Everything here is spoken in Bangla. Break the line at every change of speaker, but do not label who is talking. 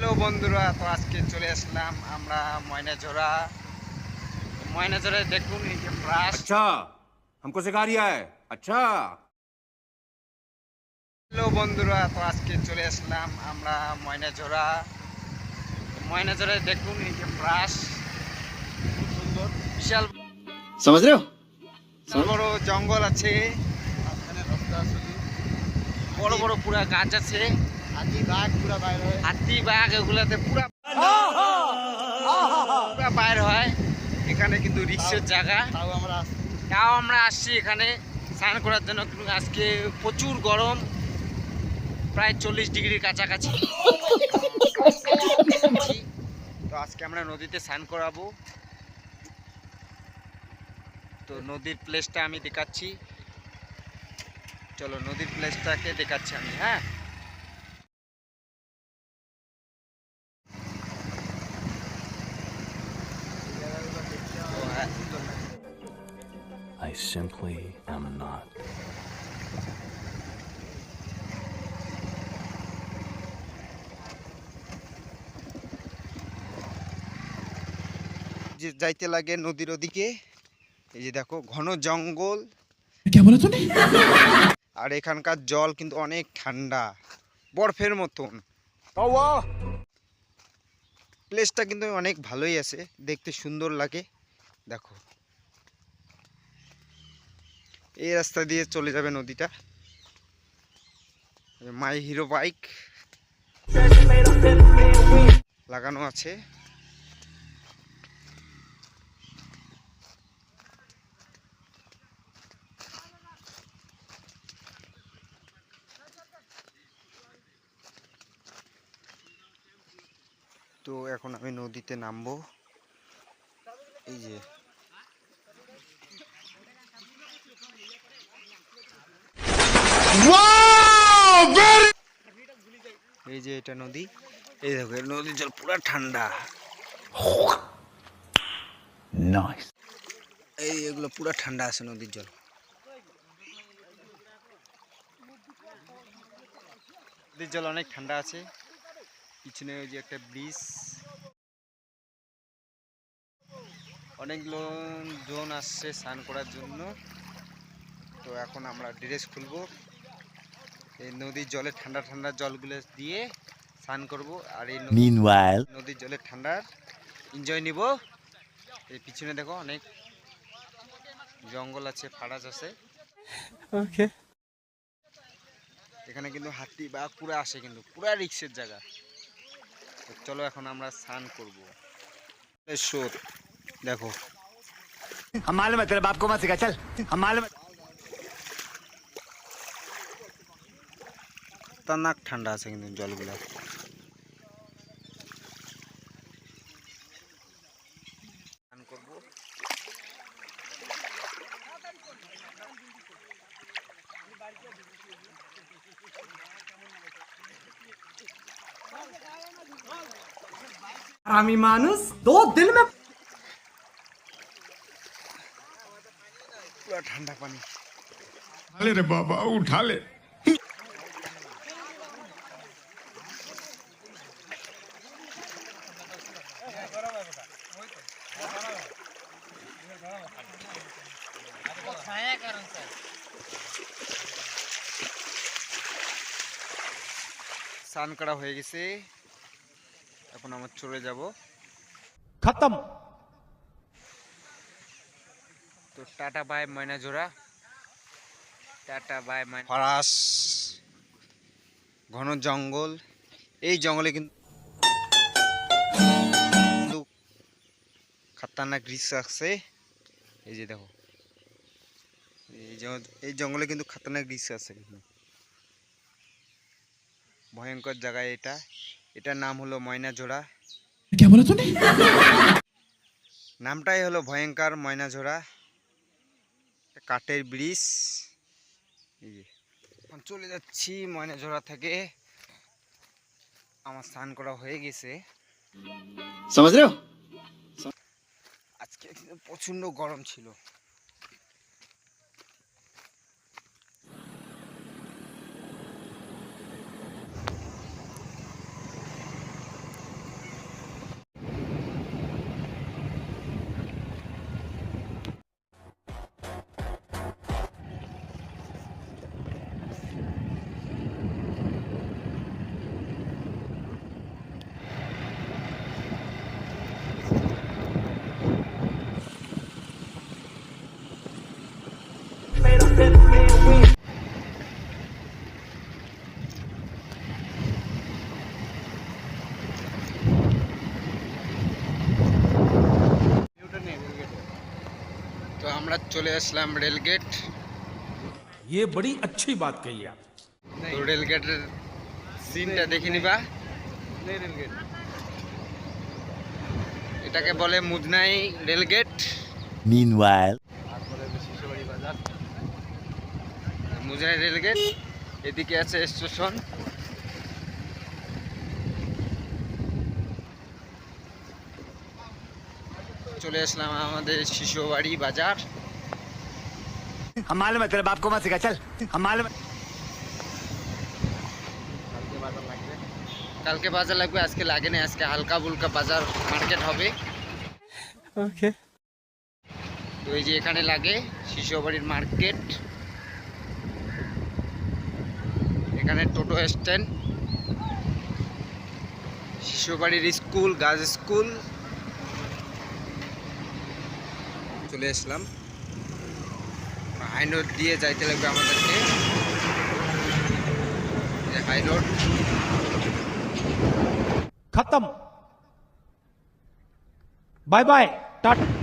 হ্যালো বন্ধুরা তো আজকে চলে আসলাম আমরা ময়নাঝোড়া ময়নাঝোড়ায় দেখুন এই যে ব্রাশ
अच्छा हमको सिखा रिया है अच्छा
হ্যালো বন্ধুরা তো আজকে চলে আসলাম আমরা ময়নাঝোড়া ময়নাঝোড়ায় দেখুন এই যে ব্রাশ খুব সুন্দর বিশাল
समझ रहे हो
বড় জঙ্গল আছে বড় বড় পুরা গাছ আছে হাতি বাঘ এগুলাতে পুরা পুরা বাইর হয়। এখানে কিন্তু রিক্সের জায়গা।
তাও আমরা
তাও আমরা আসছি এখানে। স্নান করার জন্য কিন্তু আজকে প্রচুর গরম। প্রায় চল্লিশ ডিগ্রির কাছাকাছি। তো আজকে আমরা নদীতে স্নান করাবো। তো নদীর প্লেসটা আমি দেখাচ্ছি। চলো নদীর প্লেসটাকে দেখাচ্ছি আমি হ্যাঁ?
Simply am not.
যে যাইতে লাগে নদীর ওদিকে এই যে দেখো ঘন জঙ্গল। আর এখানকার জল কিন্তু অনেক ঠান্ডা বরফের মতন। প্লেসটা কিন্তু অনেক ভালোই আছে দেখতে সুন্দর লাগে। দেখো। এই রাস্তা দিয়ে চলে যাবে নদীটা। মাই হিরো বাইক লাগানো আছে। তো এখন আমি নদীতে নামবো। এই যে এই যে এটা নদী এই দেখো নদীর জল পুরো ঠান্ডা. এই এগুলো পুরো ঠান্ডা আছে নদীর জল। নদীর জল অনেক ঠান্ডা আছে। পিছনে ওই যে একটা ব্রিজ। অনেক জোন আসছে স্নান করার জন্য। তো এখন আমরা ড্রেস খুলবো। এই নদীর জলে ঠান্ডা ঠান্ডা জলগুলো দিয়ে স্নান করব আর এই নদী-
Meanwhile,
নদীর জলে ঠান্ডার এনজয় নিব এই পিছনে দেখো অনেক জঙ্গল আছে ফারাজ আছে এখানে কিন্তু হাতি বা পুরা আসে কিন্তু পুরা রিক্সের জায়গা তো চলো এখন আমরা স্নান করব শোধ দেখো
हम मालूम है तेरे बाप को मत सिखा चल हम
খতরনাক ঠান্ডা আছে কিন্তু জলগুলা।
আমি মানুষ দো দিন
মে ঠান্ডা পানি।
আলে রে বাবা উঠালে
স্নান করা হয়ে গেছে। এখন আমার চলে যাব।
খতম।
তো টাটা বাই ময়না জোড়া টাটা বাই ময়না ফরাস। ঘন জঙ্গল। এই জঙ্গলে কিন্তু খাতারনাক রিক্স আসছে এই যে দেখো। এই জঙ্গলে কিন্তু খাতনা গ্রীষ আছে ভয়ঙ্কর জায়গায় এটা। এটার নাম হলো ময়নাঝোড়া। নামটাই হলো ভয়ঙ্কর ময়নাঝোড়া। কাঠের ব্রিজ। চলে যাচ্ছি ময়নাঝোড়া থেকে। আমার স্নান করা হয়ে গেছে। আজকে প্রচণ্ড গরম ছিল। আমরা চলে আসলাম রেলগেট
ये बड़ी अच्छी बात कही आप
তো রেলগেটের সিনটা দেখে নিবা এটাকে বলে Mudnai rail gate
Meanwhile.
Mujrai rail gate এদিকে আছে স্টেশন চলে আসলাম আমাদের শিশুবাড়ি বাজার
हम मालूम है तेरे बाप को मत सिखा चल हम मालूम है
কালকে বাজার লাগবে আজকে লাগে না আজকে হালকা বুলকা বাজার মার্কেট হবে
ओके
তো এই যে এখানে লাগে শিশুবাড়ির মার্কেট এখানে টোটো স্ট্যান্ড শিশুবাড়ির স্কুল গার্লস স্কুল চলে আসলাম হাই রোড দিয়ে যাইতে লাগবে আমাদেরকে। হাই রোড
খতম। Bye bye tata